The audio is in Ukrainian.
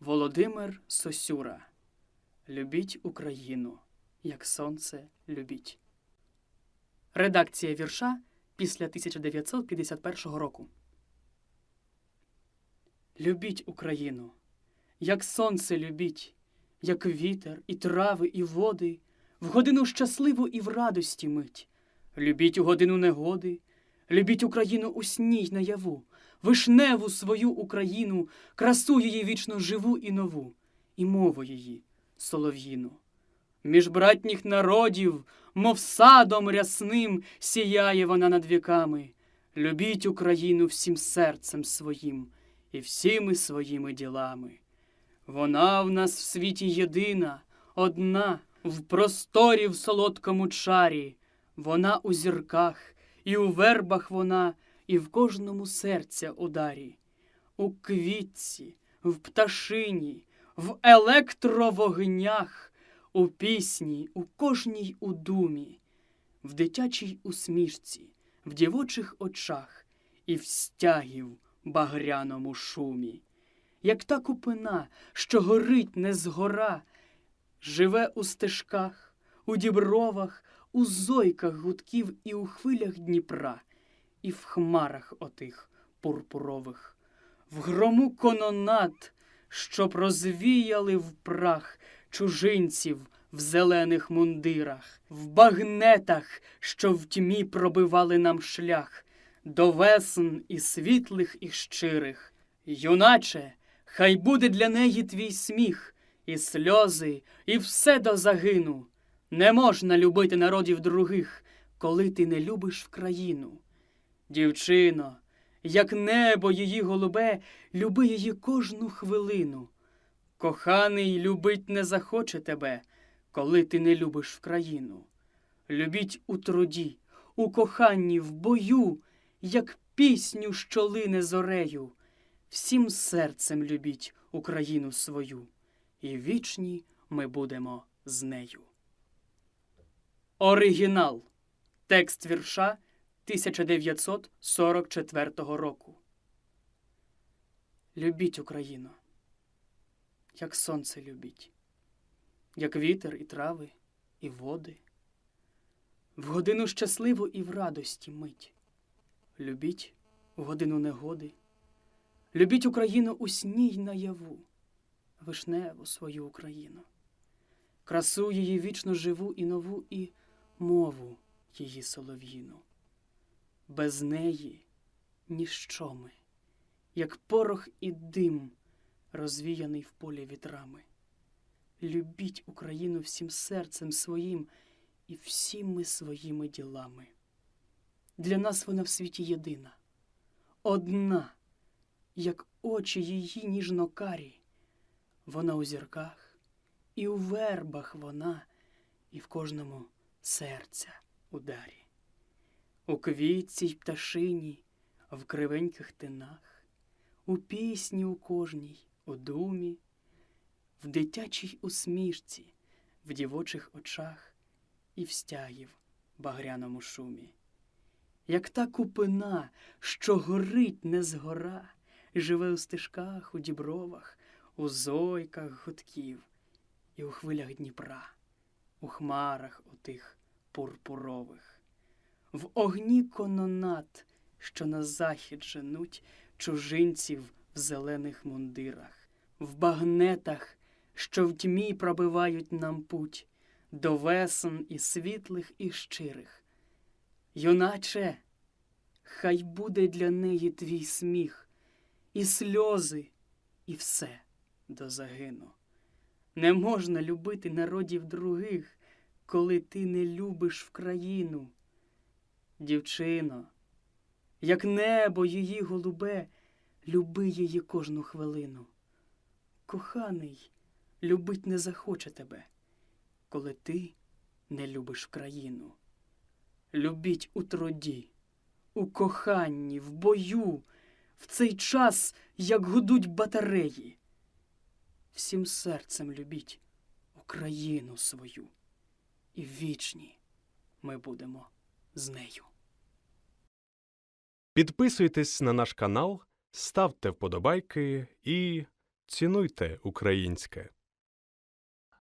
Володимир Сосюра. Любіть Україну, як сонце любіть. Редакція вірша після 1951 року. Любіть Україну, як сонце любіть, як вітер, і трави, і води, в годину щасливу і в радості мить. Любіть у годину негоди, любіть Україну у сні й наяву, вишневу свою Україну, красу її вічно живу і нову, і мову її солов'їну. Між братніх народів, мов садом рясним, сіяє вона над віками. Любіть Україну всім серцем своїм і всіми своїми ділами. Вона в нас в світі єдина, одна, в просторі в солодкому чарі. Вона у зірках, і у вербах вона, і в кожному серця ударі. У квітці, в пташині, в електровогнях, у пісні, у кожній у думі, в дитячій усмішці, в дівочих очах і в стягів багряному шумі. Як та купина, що горить не згора, живе у стежках, у дібровах, у зойках гудків і у хвилях Дніпра, і в хмарах отих пурпурових, в грому кононат, щоб розвіяли в прах чужинців в зелених мундирах, в багнетах, що в тьмі пробивали нам шлях, до весен і світлих, і щирих. Юначе, хай буде для неї твій сміх, і сльози, і все до загину. Не можна любити народів других, коли ти не любиш в країну. Дівчино, як небо її голубе, люби її кожну хвилину. Коханий любить не захоче тебе, коли ти не любиш в країну. Любіть у труді, у коханні, в бою, як пісню, що лине зорею. Всім серцем любіть Україну свою, і вічні ми будемо з нею. Оригінал. Текст вірша 1944 року. Любіть Україну, як сонце любіть, як вітер і трави, і води. В годину щасливу і в радості мить. Любіть у годину негоди. Любіть Україну у сні й наяву, вишневу свою Україну, красу її вічно живу і нову, і мову її солов'їну. Без неї ніщо ми, як порох і дим, розвіяний в полі вітрами. Любіть Україну всім серцем своїм і всіми своїми ділами. Для нас вона в світі єдина, одна як очі її ніжно-карі. Вона у зірках, і у вербах вона, і в кожному серця ударі. У квітці й пташині, в кривеньких тинах, у пісні у кожній, у думі, в дитячій усмішці, в дівочих очах і в стягів багряному шумі. Як та купина, що горить не згора, живе у стежках, у дібровах, у зойках гудків і у хвилях Дніпра, у хмарах отих пурпурових, в огні кононат, що на захід женуть чужинців в зелених мундирах, в багнетах, що в тьмі пробивають нам путь до весен і світлих, і щирих. Юначе, хай буде для неї твій сміх і сльози, і все до загину. Не можна любити народів других, коли ти не любиш в країну. Дівчино, як небо її голубе, люби її кожну хвилину. Коханий любить не захоче тебе, коли ти не любиш країну. Любіть у труді, у коханні, в бою в цей час, як гудуть батареї. Всім серцем любіть Україну свою, і вічні ми будемо з нею. Підписуйтесь на наш канал, ставте вподобайки і Цінуйте українське.